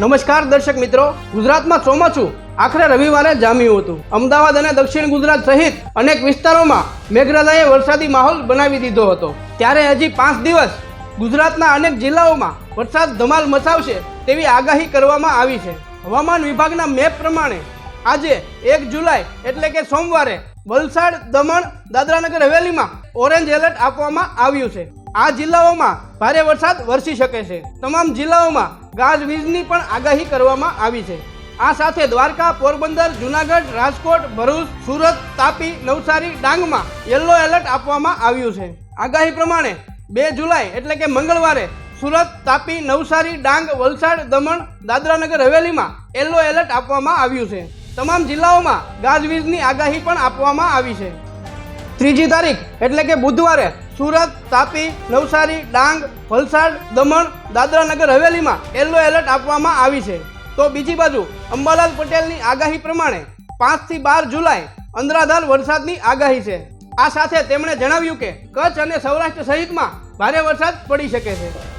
નમસ્કાર દર્શક મિત્રો. ગુજરાતમાં ચોમાસું આખરે રવિવારે જામ્યું હતું. અમદાવાદ અને દક્ષિણ ગુજરાત સહિત અનેક વિસ્તારોમાં મેઘરાજાએ વરસાદી માહોલ બનાવી દીધો હતો. ત્યારે હજી પાંચ દિવસ ગુજરાતના અનેક જિલ્લાઓમાં વરસાદ ધમાલ મચાવશે તેવી આગાહી કરવામાં આવી છે. હવામાન વિભાગના મેપ પ્રમાણે આજે એક જુલાઈ એટલે કે સોમવારે વલસાડ, દમણ, દાદરાનગર હવેલીમાં ઓરેન્જ એલર્ટ આપવામાં આવ્યું છે. આ જિલ્લાઓમાં ભારે વરસાદ વરસી શકે છે. તમામ જિલ્લાઓમાં ગાજવીજની પણ આગાહી કરવામાં આવી છે. આ સાથે દ્વારકા, પોરબંદર, જુનાગઢ, રાજકોટ, ભરૂચ, સુરત, તાપી, નવસારી, ડાંગમાં યલો એલર્ટ આપવામાં આવ્યું છે. આગાહી પ્રમાણે બે જુલાઈ એટલે કે મંગળવારે સુરત, તાપી, નવસારી, ડાંગ, વલસાડ, દમણ, દાદરાનગર, હવેલીમાં યલો એલર્ટ આપવામાં આવ્યું છે. તમામ જિલ્લાઓમાં ગાજવીજની આગાહી પણ આપવામાં આવી છે. ત્રીજી તારીખ, એટલે કે બુધવારે સુરત, તાપી, નવસારી, ડાંગ, વલસાડ, દમણ, દાદરાનગર હવેલીમાં યલો એલર્ટ આપવામાં આવી છે. તો બીજી બાજુ, અંબાલાલ પટેલની આગાહી પ્રમાણે પાંચથી બાર જુલાઈ અંધરાધાર વરસાદની આગાહી છે. આ સાથે તેમણે જણાવ્યું કે કચ્છ અને સૌરાષ્ટ્ર સહિતમાં ભારે વરસાદ પડી શકે છે.